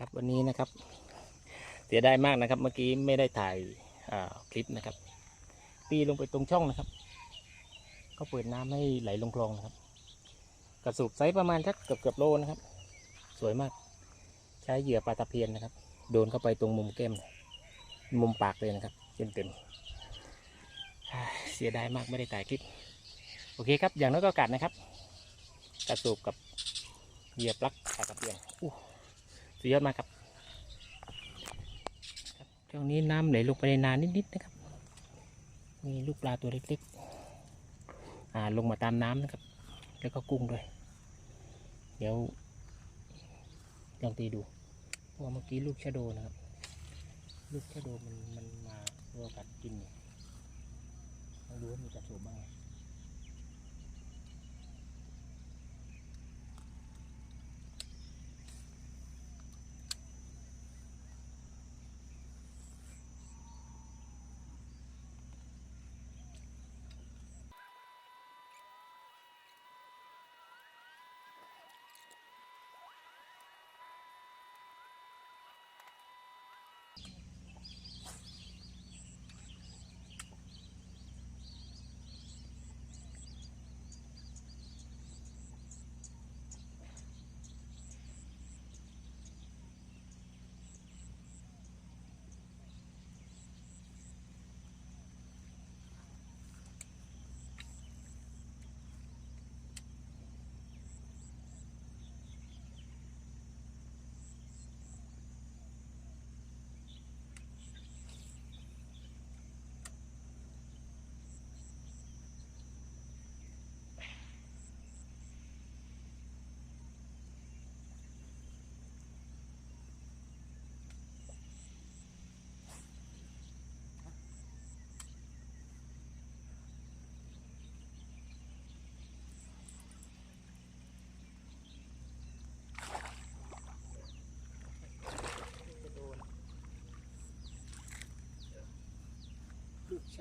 ครับวันนี้นะครับ เสียดายมากนะครับ เมื่อกี้ไม่ได้ถ่ายคลิปนะครับ ตีลงไปตรงช่องนะครับ ก็เปิดน้ำให้ไหลลงคลองนะครับ กระสูบไซส์ประมาณสักเกือบเกือบโลนะครับ สวยมาก ใช้เหยื่อปลาตะเพียนนะครับ โดนเข้าไปตรงมุมแก้ม มุมปากเลยนะครับเต็มเต็มๆเสียดายมากไม่ได้ถ่ายคลิป โอเคครับ อย่างน้อยก็กัดนะครับ กระสูบกับเหยื่อปลั๊กปลาตะเพียนอู้ สุดยอดมากครับช่วงนี้น้ำไหลลงไปในนานิดๆนะครับ มีลูกปลาตัวเล็กๆอ่าลงมาตามน้ำนะครับ แล้วก็กุ้งด้วย เดี๋ยวลองตีดูเพราะว่าเมื่อกี้ลูกชะโดนะครับ ลูกชะโดมันมันมารัวกัดกินลองดูว่ามีกระสูบบ้าง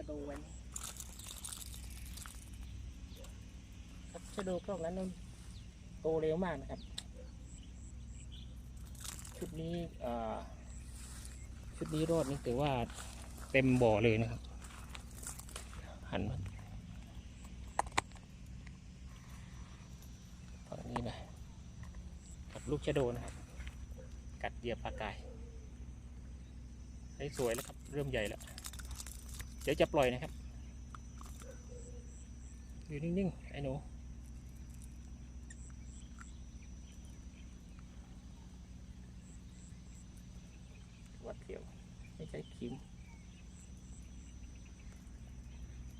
ะโดไว้ครับชะโดพวกนั้นมันโตเร็วมากนะครับ ชุดนี้ชุดนี้รอดนี่ถือว่าเต็มบ่อเลยนะครับ หันมาฝั่งนี้นะกับลูกชะโดนะครับ กัดเหยียบปลากายได้สวยแล้วครับ เริ่มใหญ่แล้ว เดี๋ยวจะปล่อยนะครับ อยู่นิ่งๆ ไอ้หนูวัดเดียว ไม่ใช่คิม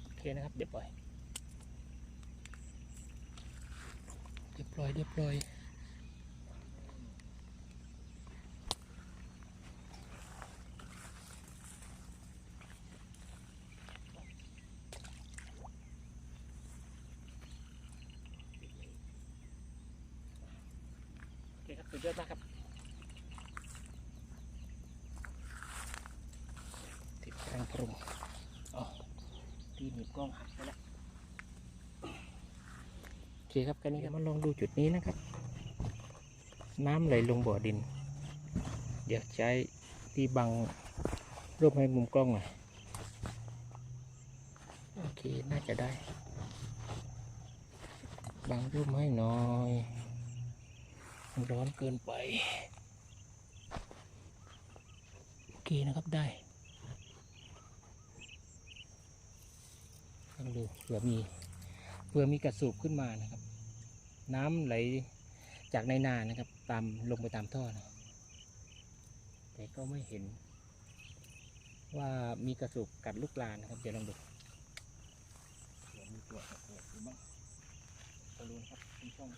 โอเคนะครับ เดี๋ยวปล่อย เดี๋ยวปล่อย เดี๋ยวปล่อย โอเคครับ สุดยอดมากครับติดแรงปรุงอ๋อที่หนีบกล้องหักไปแล้วโอเคครับกันนี้ครับมาลองดูจุดนี้นะครับ น้ำไหลลงบ่อดินเดี๋ยวใช้ที่บังรูปให้มุมกล้องหน่อยโอเค น่าจะได้ บังรูปให้หน่อย ร้อนเกินไป โอเคนะครับได้ลองดูเผื่อมีเผื่อมีกระสูบขึ้นมานะครับ น้ำไหลจากในนานะครับ ตามลงไปตามท่อนะแต่ก็ไม่เห็น ว่ามีกระสูบกัดลูกปลานะครับ เดี๋ยวลองดูเผื่อมีตัวกระสูบอยู่บ้างก็รู้นะครับช่อง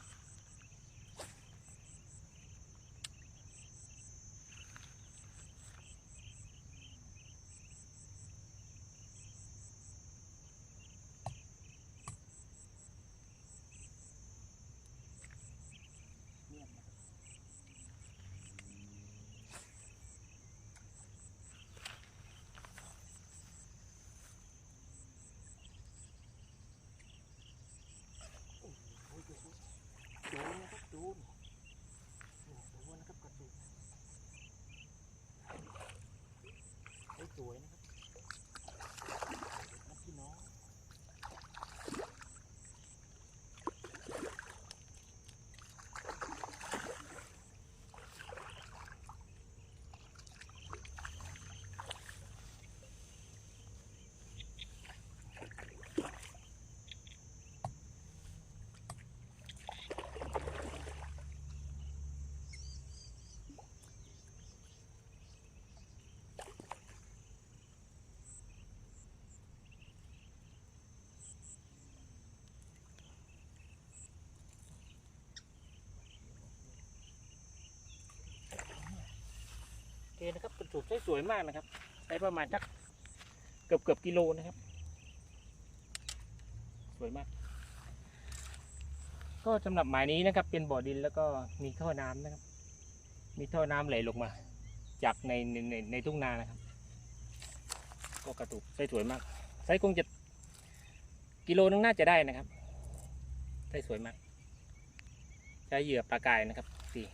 นะครับเป็นสูบสวยๆมากนะครับได้ประมาณสักเกือบเกือบกิโลนะครับ สวยมาก ก็สำหรับหมายนี้นะครับ เป็นบ่อดินแล้วก็มีท่อน้ำนะครับ มีท่อน้ำไหลลงมา จากในในในในทุ่งนานะครับ ก็กระตุกไส้สวยมากไส้คงจะกิโลนึงน่าจะได้นะครับไส้สวยมากใช้เหยื่อปลากายนะครับสี่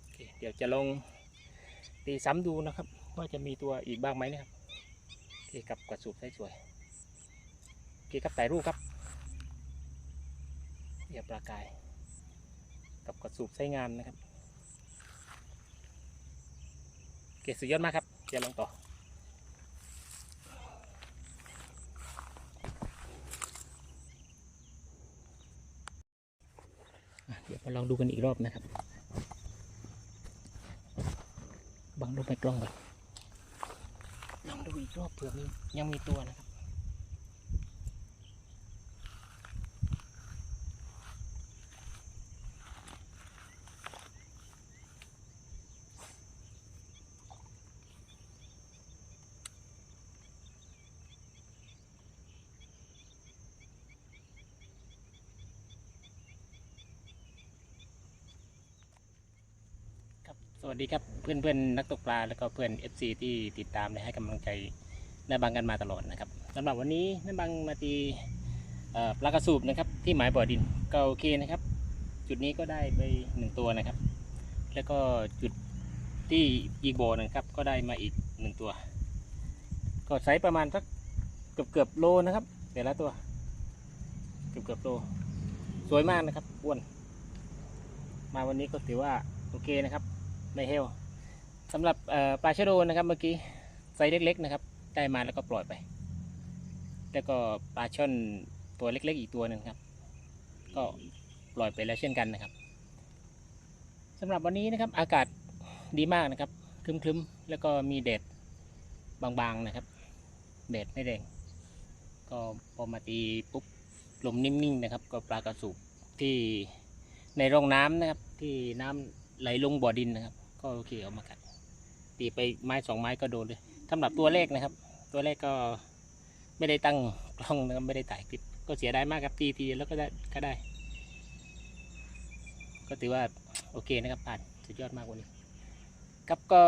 โอเคเดี๋ยวจะลงตีซ้ำดูนะครับ ว่าจะมีตัวอีกบ้างไหมนะครับโอเคกับกระสูบไส้สวยโอเคครับถ่ายรูปครับเหยื่อปลากาย กับกระสูบไส้งามนะครับโอเคสุดยอดมากครับเดี๋ยวลงต่อเดี๋ยวมาลองดูกันอีกรอบนะครับ บังดูไปกล้องก่อนลองดูอีกรอบเผื่อมียังมีตัวนะครับครับสวัสดีครับ พื่อนเพื่อนนักตกปลาแล้วก็เพื่อน FC ที่ติดตามและให้กำลังใจน้าบังกันมาตลอดนะครับสำหรับวันนี้น้าบังมาตีปลากระสูบนะครับที่หมายบ่อดินก็โอเคนะครับ จุดนี้ก็ได้ไปหนึ่งตัวนะครับ แล้วก็จุดที่อีกบ่อหนึงครับก็ได้มาอีกหนึ่งตัว ก็ไซส์ประมาณสักเกือบเกือบโลนะครับแต่ละตัว เกือบเกือบโลสวยมากนะครับอ้วนมาวันนี้ก็ถือว่าโอเคนะครับ ไม่เฮล สำหรับปลาชะโดนะครับเมื่อกี้ไซส์เล็กๆนะครับ ได้มาแล้วก็ปล่อยไป แล้วก็ปลาช่อนตัวเล็กๆ อีกตัวหนึ่งครับ ก็ปล่อยไปแล้วเช่นกันนะครับสำหรับวันนี้นะครับอากาศดีมากนะครับครึ้มๆแล้วก็มีแดดบางๆนะครับแดดไม่แรงก็พอมาตีปุ๊บลมนิ่งๆนะครับ ก็ปลากระสูบที่ในร่องน้ำนะครับ ที่น้ำไหลลงบ่อดินนะครับ ก็โอเคเอามากัด ตีไปไม้สองไม้ก็โดนเลยสำหรับตัวเลขนะครับ ตัวเลขก็ไม่ได้ตั้งกล้องนะครับไม่ได้ถ่ายคลิปก็เสียดายมากครับตีทีแล้วก็ได้ก็ได้ ก็ถือว่าโอเคนะครับผ่านสุดยอดมากวันนี้ ครับก็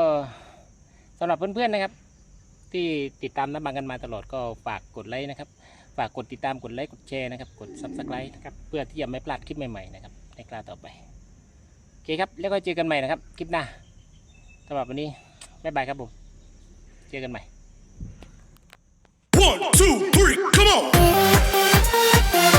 สำหรับเพื่อนๆนะครับ ที่ติดตามน้ำบังกันมาตลอดก็ฝากกดไลค์นะครับ ฝากกดติดตามกดไลค์กดแชร์นะครับกด subscribe นะครับเพื่อที่จะไม่พลาดคลิปใหม่ๆนะครับในคราวต่อไปโอเคครับแล้วก็เจอกันใหม่นะครับคลิปหน้าสำหรับวันนี้ บ๊ายบายครับผม เจอกันใหม่ One, two, three, come on!